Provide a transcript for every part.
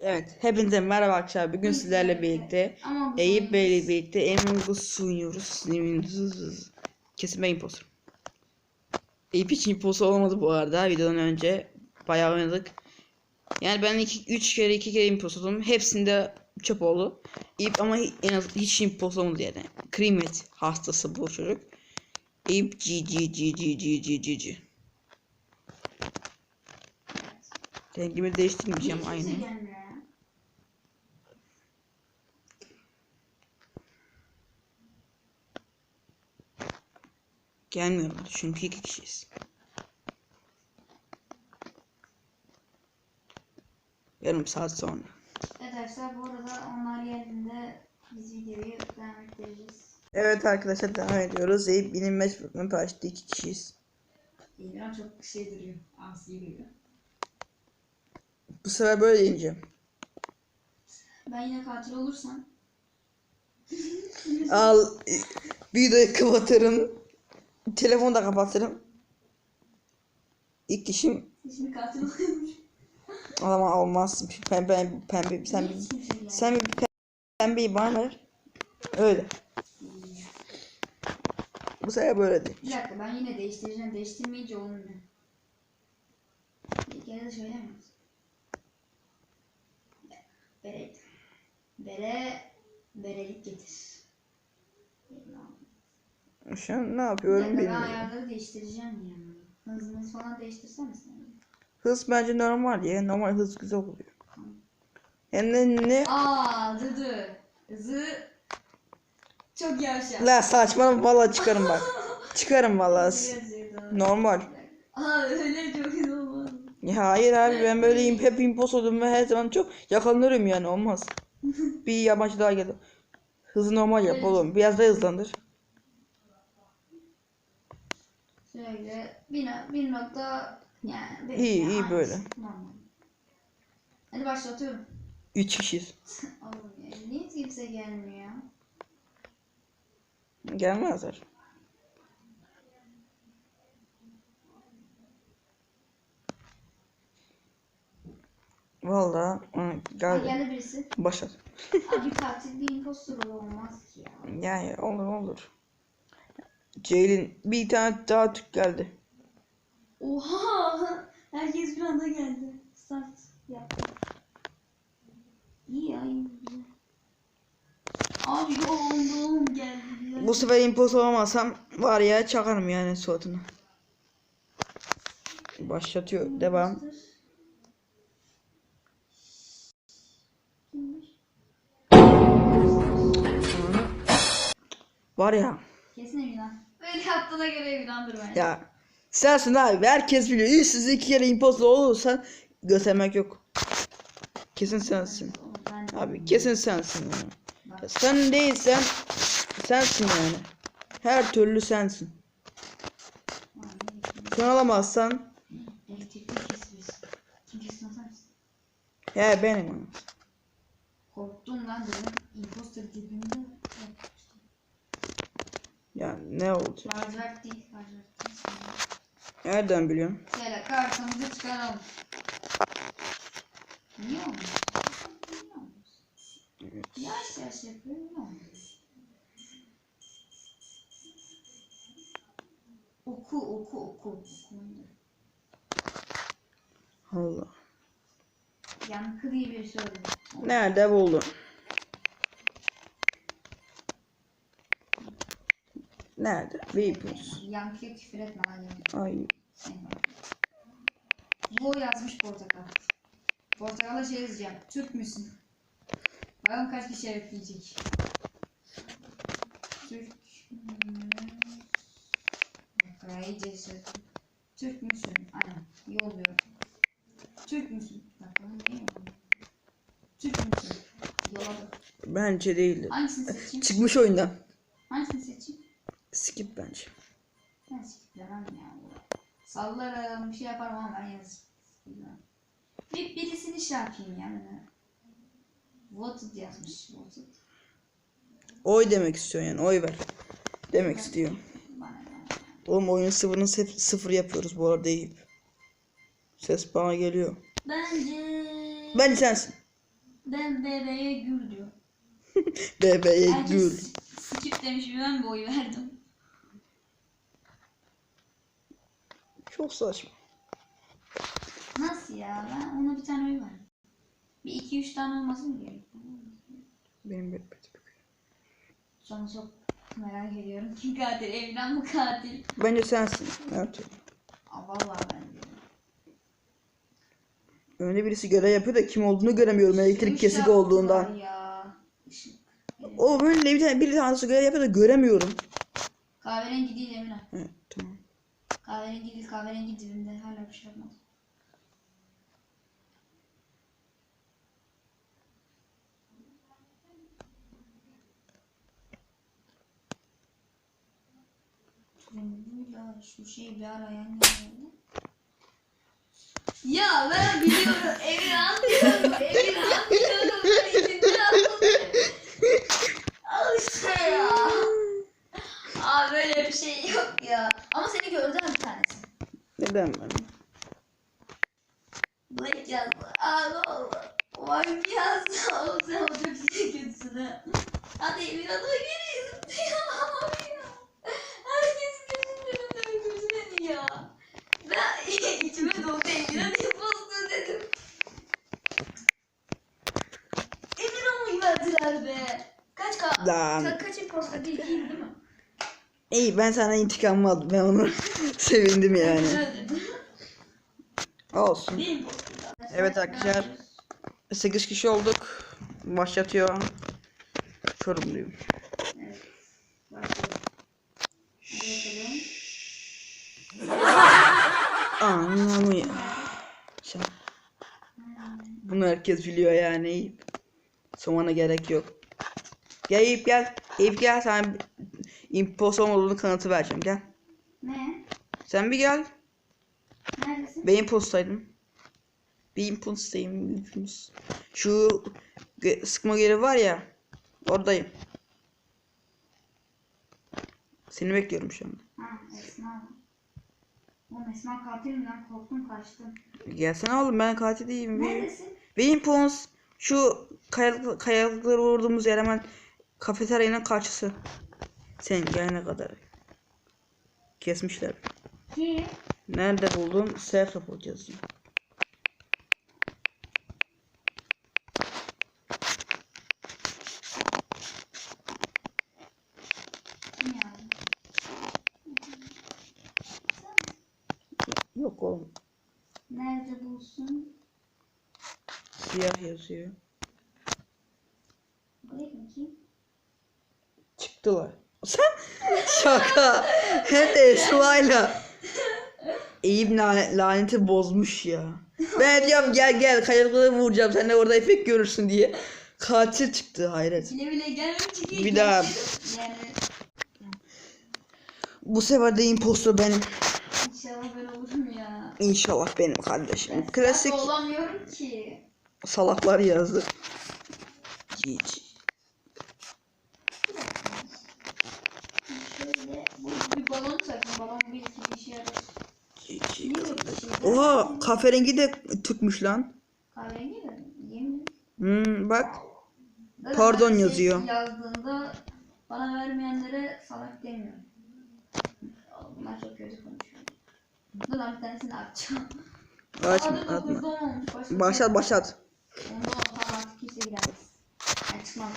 Evet, hepinize merhaba arkadaşlar. Bugün sizlerle birlikte Eyüp Bey'le birlikte Among Us oynuyoruz. Kesin ben imposter. Eyüp hiç imposter olmadı bu arada. Videodan önce bayağı oynadık. Yani ben 3 kere 2 kere imposter oldum. Hepsinde çöp oldu. Eyüp ama en az hiç imposter olmadı yani. Krimet hastası bu çocuk. Eyüp G G G G G G G G. Rengimi değiştirmeyeceğim Hiç aynı. gelmiyor ya. Gelmiyorlar çünkü iki kişiyiz. Yarım saat sonra. Evet arkadaşlar bu arada onlar geldiğinde biz videoyu devam ettireceğiz. Evet arkadaşlar devam ediyoruz. Eyüp benim matchbook'unu açtı iki kişiyiz. İmran çok şey duruyor. Asi duruyor. Bu sefer böyle deneyeceğim. Ben yine katil olursam Al videoyu kapatırım. Telefonu da kapatırım. İlk kişim şimdi katil oluyormuş. ama olmaz. Pembe pembe sen gelmiyor. sen bir pe- pembeyi bana ver. Öyle. Bu sefer böyle değil. Bir dakika ben yine değiştireceğim. Değiştirmeyince olmuyor. Bir kere de söylemiyoruz. Bere. Bere. Berelik getir. Şu an ne yapıyorum ben bilmiyorum. ayarları değiştireceğim ya. Hızınız falan değiştirsene sen. Hız bence normal ya. Normal hız güzel oluyor. De ne? Aa dıdı. Hızı çok yavaş ya. La saçmalama valla çıkarım bak. Çıkarım valla. Normal. Aa öyle çok iyi olmaz. Ya hayır abi ben böyleyim hep impos oldum ve her zaman çok yakalanırım yani olmaz. Bir yabancı daha geldi. Hızı normal yap oğlum. Biraz da hızlandır. Şöyle bir, bir nokta yani. beş İyi, yani iyi aynısı. böyle. Normal. Hadi başlatıyorum. Üç kişiyiz. Oğlum ya niye kimse gelmiyor? Gelmezler. Valla Ha, geldi. birisi. Başlat. Abi katil bir impostor olmaz ki ya. Yani olur olur. Ceylin bir tane daha Türk geldi. Oha! Herkes bir anda geldi. Start yaptı. İyi ya iyi güzel. Abi yoğunluğum geldi. Bu sefer impos olamazsam var ya çakarım yani suratını. Başlatıyor. Devam. Kimmiş? Var ya. Kesin Emirhan. Böyle yaptığına göre bence. Ya sensin abi. Herkes biliyor. İyi siz iki kere impostor olursan göstermek yok. Kesin sensin. Ben Abi kesin sensin yani. Ya sen değilsen sensin yani. Her türlü sensin. Sen alamazsan he benim. Korktum lan dedim. Imposter dediğimde. Ya ne oldu? Lacivert değil. Lacivert değil. Nereden biliyorsun? Şöyle kartımızı çıkaralım. Niye? Niye olmuyor? Yavaş yavaş yapıyorum ne olmuyor? Oku oku oku. oku. Allah. Yankı diye bir şey oluyor. Nerede buldun? Nerede? Vapors. Yankıya küfür etme yankı. Ay. Bu yazmış portakal. Portakala şey yazacağım. Türk müsün? Bakalım kaç kişi evet diyecek. Türk mü? Bak iyice şey. Türk müsün? Aynen. Yolluyorum. Türk müsün? Bakalım ne yolluyor? Türk müsün? Yolladım. Bence değildi. Hangisini seçeyim? Çıkmış oyundan. Hangisini seçeyim? Skip bence. Ben siklemem ya. Sallarım bir şey yaparım ama ben yazarım. Bir birisini şey yapayım yani. Voted yazmış. Voted. Oy demek istiyor yani. Oy ver. Demek istiyor. Bana ne? Oğlum oyunu sıfırını sıf- sıfır yapıyoruz bu arada Eyüp. Ses bana geliyor. Bence Bence sensin. Ben bebeğe gül diyor. Bebeğe gül. skip demiş ben bir oy verdim. Çok saçma. Nasıl ya? Ben ona bir tane oy verdim. Bir iki üç tane olması mı gerekiyor? Benim bir Sonra çok merak ediyorum. Kim katil? Evren mı katil? Bence sensin. Evet. Aa, vallahi ben diyorum. Önde birisi görev yapıyor da kim olduğunu göremiyorum elektrik Işık kesik yaptılar olduğundan. Ya. Işık. O böyle bir tane bir tanesi görev yapıyor da göremiyorum. Kahverengi değil Emine. Tamam. Kahverengi değil kahverengi dibinde hala bir şey yapmadı. Zembuyla şu şey bir ara yan yana. Ya ben biliyorum Emirhan diyorum Emirhan diyorum ben içinden atladım. Al işte ya. Aa böyle bir şey yok ya. Ama seni gördüm bir tanesi. Neden ben? Aa ne oldu? Vay yazdı. Oğlum sen o çok kötüsün ha. Hadi Emir adına geliyorsun. Ya abi ya. Herkes gözünün önünde öldürdü beni ya. Ben içime doldu Emir hadi bozdu dedim. Emir'e mi verdiler be? Kaç ka Lan. Ka kaç imposta değil değil mi? İyi ben sana intikam aldım. Ben onu sevindim yani. Olsun. Evet arkadaşlar. 8 kişi olduk. Başlatıyor. Çorumluyum. Evet. Anlamıyor. Sen. Bunu herkes biliyor yani. Eyüp. Somana gerek yok. Gel Eyüp gel. Eyüp gel sana imposter olduğunu kanıtı vereceğim gel. Sen bir gel. Neredesin? Ben impostaydım. Bir impostayım. impost. Şu sıkma görevi var ya. Oradayım. Seni bekliyorum şu anda. Ha Esma. Oğlum Esma katil mi lan? Korktum kaçtım. Gelsene oğlum ben katil değilim. Neredesin? Ve impons şu kayalık, kayalıkları vurduğumuz yer hemen kafeteryanın karşısı. Sen gelene kadar. Kesmişler. Kim? Nerede buldun? Self report yani? Yok oğlum. Nerede bulsun? Siyah yazıyor. Çıktılar. Sen şaka. Hem de Esra'yla. Eyüp la- laneti bozmuş ya. Ben diyorum gel gel kayalıkları vuracağım sen de orada efekt görürsün diye. Katil çıktı hayret. Bile bile gelmemiş ki. Bir daha. Yani Bu sefer de impostor benim. inşallah ben olurum ya. İnşallah benim kardeşim. Ben Klasik olamıyorum ki. salaklar yazdı. GG. Şöyle bu bir balon takın. Balon bir iki bir işe yarar. GG. Niye böyle bir şey? Oha kahverengi de Türkmüş lan. Kahverengi mi? Yemin Hmm, bak. Zaten Pardon şey yazıyor. Yazdığında bana vermeyenlere salak demiyorum. Bunlar çok kötü konuşuyor. Dur lan bir tanesini atacağım. Açma Adı atma. 9'da olmamış. Başka Başlat başlat. Kimse giremez. Yani çıkmaz.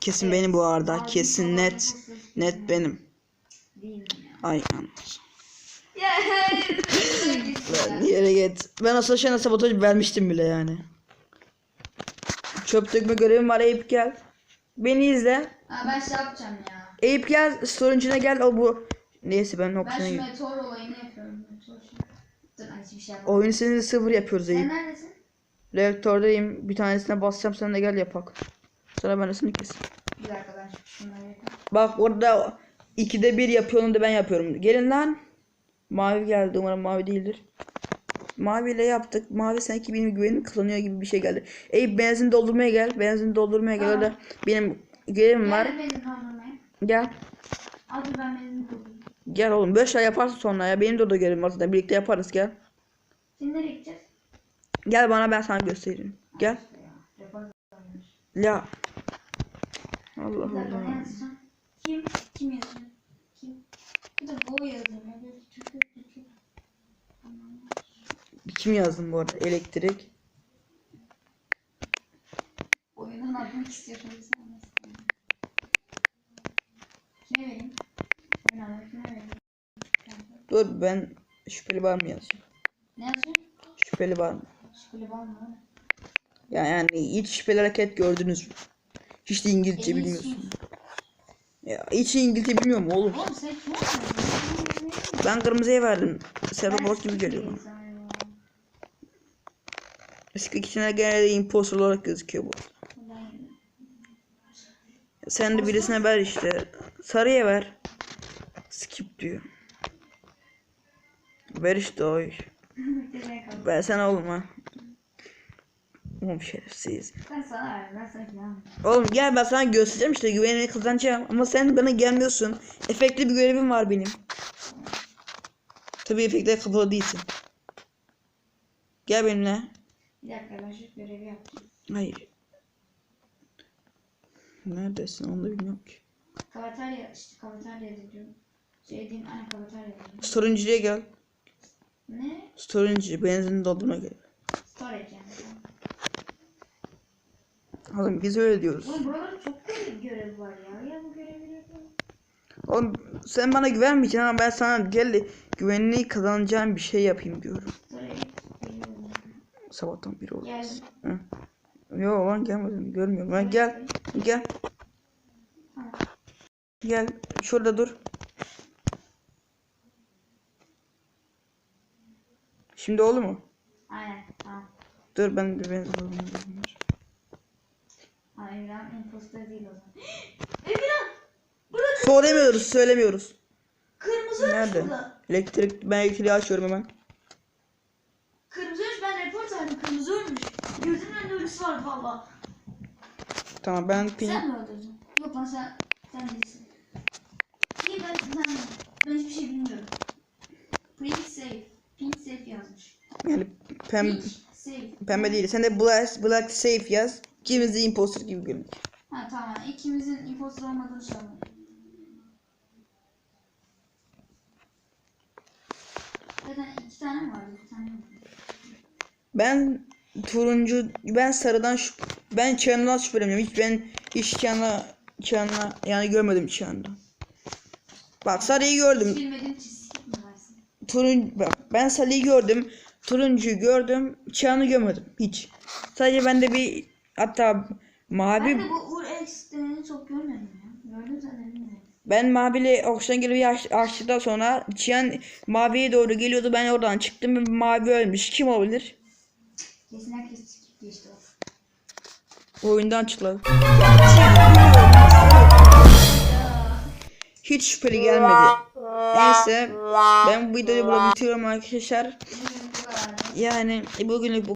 Kesin benim bu arada. Kesin net. Net benim. Ay anladım. Ya hayır. Ben yere git. Ben o Saşa'na sabotaj vermiştim bile yani. Çöp dökme görevim var Eyüp gel. Beni izle. Ha, ben şey yapacağım ya. Eyüp gel storage'ine gel o bu. Neyse ben Ben opsiyona şu gir. meteor olayını yapıyorum. Meteor şey. Dur ben hiçbir şey yapmadım. Oyun seni sıfır yapıyoruz Sen Eyüp. neredesin? Reaktördeyim. Bir tanesine basacağım sen de gel yapak. Sonra ben de seni kes. Bir dakika ben şu- şunları yapayım. Bak orada ikide bir yapıyor onu da ben yapıyorum. Gelin lan. Mavi geldi umarım mavi değildir. Maviyle yaptık. Mavi sanki benim güvenimi kazanıyor gibi bir şey geldi. Ey benzin doldurmaya gel. Benzin doldurmaya gel. Orada benim görevim var. Gel. Abi ben kurdum. Gel oğlum. 5 ay yaparsın sonra ya. Benim de orada görevim var zaten. Birlikte yaparız gel. Şimdi nereye gideceğiz? Gel bana ben sana göstereyim. Gel. Ya. La. Allah Allah. Kim? Kim yazıyor? Kim? Bir de bu yazıyor. Kim yazdım bu arada? Elektrik. Oyundan atmak istiyorum. Kime vereyim? Oyun almak kime vereyim? Dur ben şüpheli var mı yazacağım? Ne yazıyor? Şüpheli var mı? Şöyle var mı? Ya yani hiç şüpheli hareket gördünüz mü? Hiç de İngilizce bilmiyorsun. Ya hiç İngilizce bilmiyorum oğlum. Oğlum sen verdin? Ben kırmızıya verdim. Server Ben bot gibi geliyor bana. Eski kişiler genelde imposter olarak gözüküyor bu. Sen de birisine ver işte. Sarıya ver. Skip diyor. Ver işte o. Demeye kaldım. Ben sana oğlum ha. Oğlum şerefsiz. Ben sana. Ben sana filan. Oğlum gel ben sana göstereceğim işte güvenini kazanacağım. Ama sen bana gelmiyorsun. Efektli bir görevim var benim. Tabii efektlere kapalı değilsin. Gel benimle. Bir dakika ben şu görevi yapayım. Hayır. Neredesin onu da bilmiyorum ki. Kavatarya işte kavatarya diyorum. Şey diyeyim anne kavatarya diyorum. Storage'ye gel. Ne? Storage benzin dolduğuna gel. Storage. Oğlum biz öyle diyoruz. Oğlum buralarda çok görev, görev var ya. Ya bu görevleri yapalım. Oğlum sen bana güvenmeyeceksin ama ben sana gel güvenliği kazanacağım bir şey yapayım diyorum. Sabahtan beri oldu. Geldim. Hı. Yo lan gelmedim görmüyorum. Ben gel gel gel şurada dur. Şimdi oldu mu? Aynen. Tamam. Dur ben bir benzin alayım. Ha Emirhan imposter değil o zaman. Emirhan! Burada Söylemiyoruz söylemiyoruz. kırmızı ölmüş Nerede? burada. Elektrik ben elektriği açıyorum hemen. Kırmızı ölmüş ben report verdim. Kırmızı ölmüş. Gözümün önünde ölüsü var valla. Tamam ben pin Sen mi öldürdün? Yok lan sen, sen değilsin. İyi ben, ben, ben hiçbir şey bilmiyorum. Pink safe. Pink safe yazmış. yani pem, Pink safe. pembe değil. Sen de black, black safe yaz. İkimiz de imposter gibi görünüyor. Ha tamam. İkimizin imposter olmadığını söyle. Zaten iki tane mi vardı? Bir tane mi? Ben turuncu ben sarıdan şüp ben çandan şüpheleniyorum. Hiç ben hiç çana çana yani görmedim çanda. Bak sarıyı gördüm. Bilmediğim skip mi versin? Turun bak ben sarıyı gördüm. Turuncuyu gördüm. Çanı görmedim hiç. Sadece bende bir hatta mavi Ben de bu Ur X deneni çok görmedim ya. Gördüm zaten bilmiyorum. ben mavili oksijen aç, açtıktan sonra Çiyan maviye doğru geliyordu. Ben oradan çıktım ve mavi ölmüş. Kim olabilir? Kesin herkes skip geçti. Oyundan çıktılar. Hiç şüpheli gelmedi. Neyse ben bu videoyu burada bitiriyorum arkadaşlar. Yani bugünlük bu